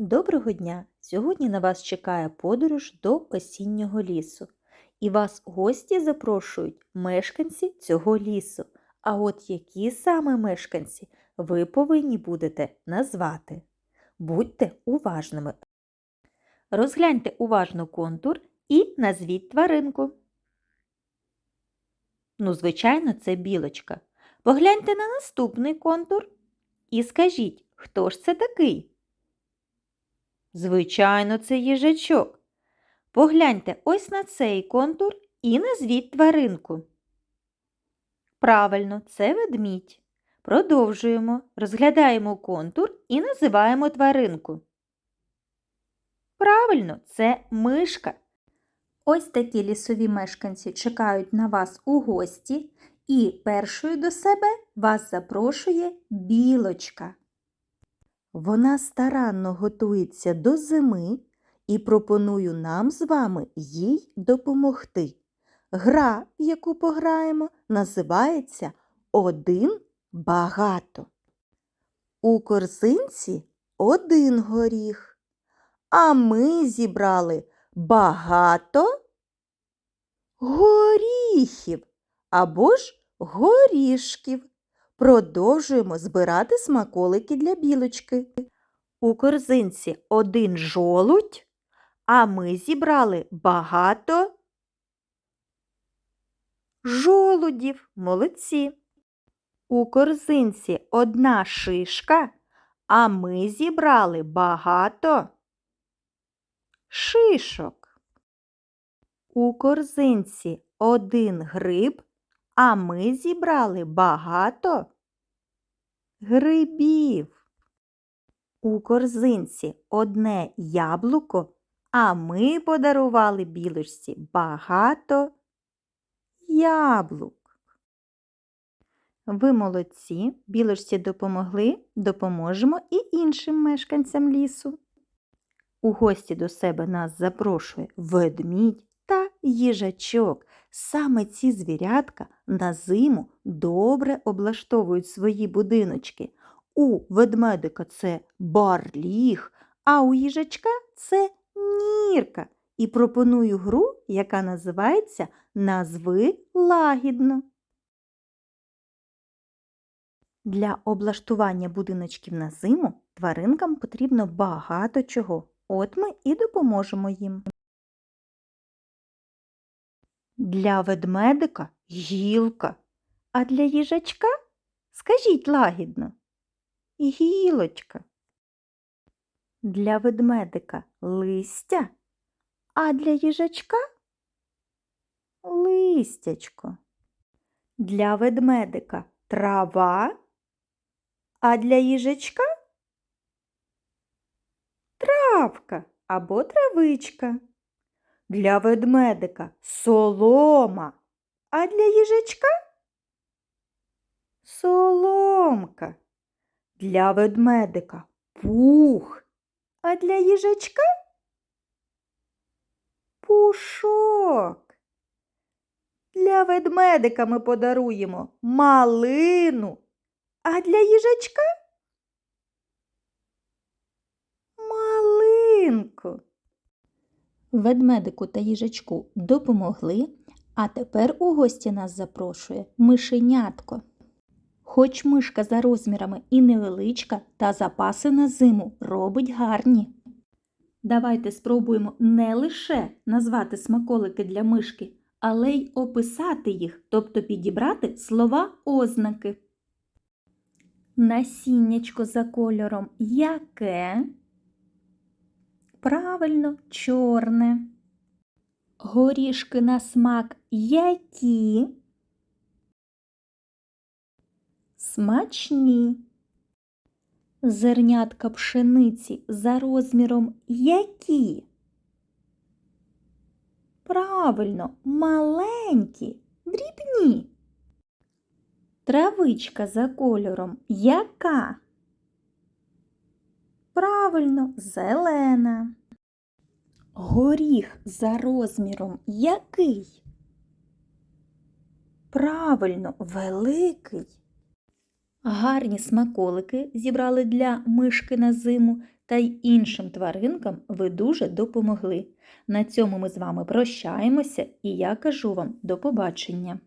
Доброго дня! Сьогодні на вас чекає подорож до осіннього лісу. І вас гості запрошують мешканці цього лісу. А от які саме мешканці ви повинні будете назвати. Будьте уважними. Розгляньте уважно контур і назвіть тваринку. Ну, звичайно, це білочка. Погляньте на наступний контур і скажіть, хто ж це такий? Звичайно, це їжачок. Погляньте ось на цей контур і назвіть тваринку. Правильно, це ведмідь. Продовжуємо, розглядаємо контур і називаємо тваринку. Правильно, це мишка. Ось такі лісові мешканці чекають на вас у гості, і першою до себе вас запрошує білочка. Вона старанно готується до зими і пропоную нам з вами їй допомогти. Гра, в яку пограємо, називається Один багато. У корзинці один горіх, а ми зібрали багато горіхів або ж горішків. Продовжуємо збирати смаколики для білочки. У корзинці один жолудь, а ми зібрали багато жолудів. Молодці. У корзинці одна шишка, а ми зібрали багато шишок. У корзинці один гриб, а ми зібрали багато грибів. У корзинці одне яблуко, а ми подарували білочці багато яблук. Ви молодці, білочці допомогли, допоможемо і іншим мешканцям лісу. У гості до себе нас запрошує ведмідь та їжачок. Саме ці звірятка на зиму добре облаштовують свої будиночки. У ведмедика це барліг, а у їжачка це нірка. І пропоную гру, яка називається Назви лагідно. Для облаштування будиночків на зиму тваринкам потрібно багато чого. От ми і допоможемо їм. Для ведмедика гілка, а для їжачка скажіть лагідно гілочка. Для ведмедика листя, а для їжачка листячко. Для ведмедика трава, а для їжачка травка або травичка. Для ведмедика солома, а для їжачка соломка. Для ведмедика пух, а для їжачка пушок. Для ведмедика ми подаруємо малину, а для їжачка малинку. Ведмедику та їжачку допомогли, а тепер у гості нас запрошує мишенятко. Хоч мишка за розмірами і невеличка, та запаси на зиму робить гарні. Давайте спробуємо не лише назвати смаколики для мишки, але й описати їх, тобто підібрати слова ознаки. Насіннячко за кольором яке? Правильно, чорне. Горішки на смак які? Смачні. Зернятка пшениці за розміром які? Правильно, маленькі, дрібні. Травичка за кольором яка? Правильно, зелена. Горіх за розміром який? Правильно, великий. Гарні смаколики зібрали для мишки на зиму та й іншим тваринкам ви дуже допомогли. На цьому ми з вами прощаємося і я кажу вам до побачення.